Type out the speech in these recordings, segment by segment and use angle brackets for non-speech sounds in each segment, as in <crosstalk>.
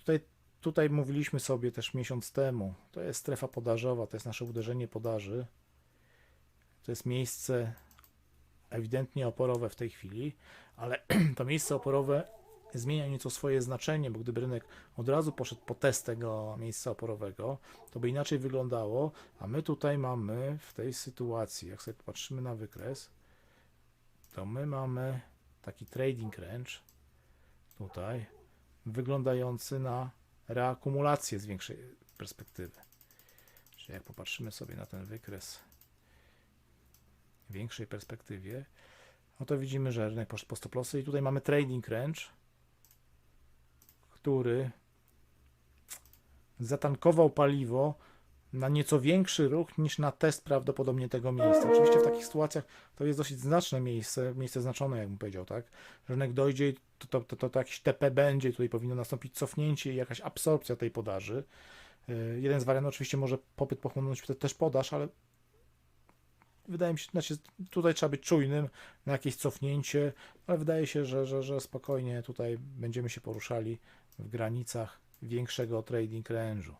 tutaj, tutaj mówiliśmy sobie też miesiąc temu, to jest strefa podażowa, to jest nasze uderzenie podaży. To jest miejsce ewidentnie oporowe w tej chwili, ale <clears throat> to miejsce oporowe zmienia nieco swoje znaczenie, bo gdyby rynek od razu poszedł po test tego miejsca oporowego, to by inaczej wyglądało, a my tutaj mamy w tej sytuacji, jak sobie popatrzymy na wykres, to my mamy taki trading range tutaj, wyglądający na reakumulację z większej perspektywy. Czyli jak popatrzymy sobie na ten wykres w większej perspektywie, no to widzimy, że rynek poszedł po stop lossy i tutaj mamy trading range, który zatankował paliwo na nieco większy ruch niż na test prawdopodobnie tego miejsca. Oczywiście w takich sytuacjach to jest dosyć znaczne miejsce, miejsce znaczone, jakbym powiedział, tak? Że rynek dojdzie to, to, to, to, to jakiś TP będzie, tutaj powinno nastąpić cofnięcie i jakaś absorpcja tej podaży. Yy, Jeden z wariantów oczywiście może popyt pochłonąć te- też podaż, ale wydaje mi się, znaczy tutaj trzeba być czujnym na jakieś cofnięcie, ale wydaje się, że, że, że spokojnie tutaj będziemy się poruszali w granicach większego trading range'u.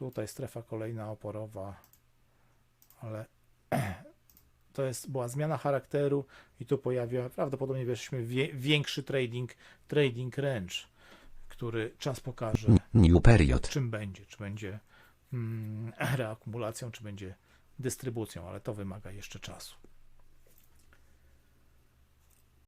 Tutaj strefa kolejna oporowa, ale <clears throat> to jest, była zmiana charakteru i tu pojawia, prawdopodobnie weszliśmy wie, większy trading, trading range, który czas pokaże, New period. czym będzie, czy będzie mm, <clears throat> reakumulacją, czy będzie dystrybucją, ale to wymaga jeszcze czasu.